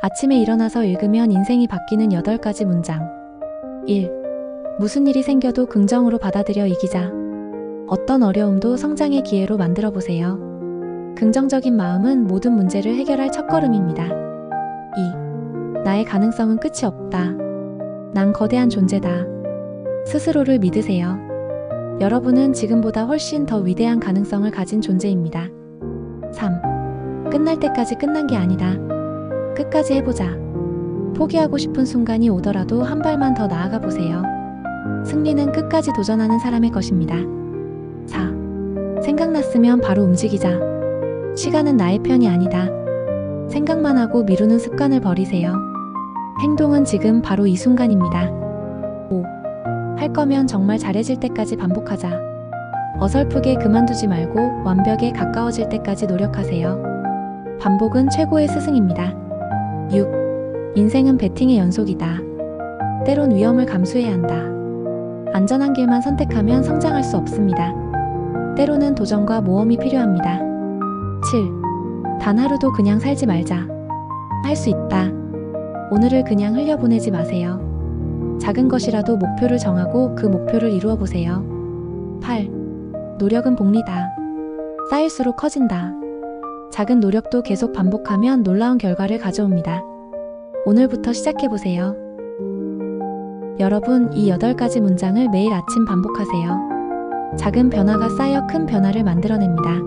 아침에 일어나서 읽으면 인생이 바뀌는 8가지 문장. 1. 무슨 일이 생겨도 긍정으로 받아들여 이기자. 어떤 어려움도 성장의 기회로 만들어 보세요. 긍정적인 마음은 모든 문제를 해결할 첫걸음입니다. 2. 나의 가능성은 끝이 없다. 난 거대한 존재다. 스스로를 믿으세요. 여러분은 지금보다 훨씬 더 위대한 가능성을 가진 존재입니다. 3. 끝날 때까지 끝난 게 아니다. 끝까지 해보자. 포기하고 싶은 순간이 오더라도 한 발만 더 나아가 보세요. 승리는 끝까지 도전하는 사람의 것입니다. 4. 생각났으면 바로 움직이자. 시간은 나의 편이 아니다. 생각만 하고 미루는 습관을 버리세요. 행동은 지금 바로 이 순간입니다. 5. 할 거면 정말 잘해질 때까지 반복하자. 어설프게 그만두지 말고 완벽에 가까워질 때까지 노력하세요. 반복은 최고의 스승입니다. 6. 인생은 배팅의 연속이다. 때론 위험을 감수해야 한다. 안전한 길만 선택하면 성장할 수 없습니다. 때로는 도전과 모험이 필요합니다. 7. 단 하루도 그냥 살지 말자. 할 수 있다. 오늘을 그냥 흘려보내지 마세요. 작은 것이라도 목표를 정하고 그 목표를 이루어 보세요. 8. 노력은 복리다. 쌓일수록 커진다. 작은 노력도 계속 반복하면 놀라운 결과를 가져옵니다. 오늘부터 시작해보세요. 여러분, 이 8가지 문장을 매일 아침 반복하세요. 작은 변화가 쌓여 큰 변화를 만들어냅니다.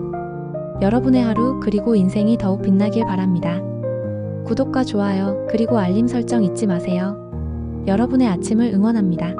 여러분의 하루, 그리고 인생이 더욱 빛나길 바랍니다. 구독과 좋아요, 그리고 알림 설정 잊지 마세요. 여러분의 아침을 응원합니다.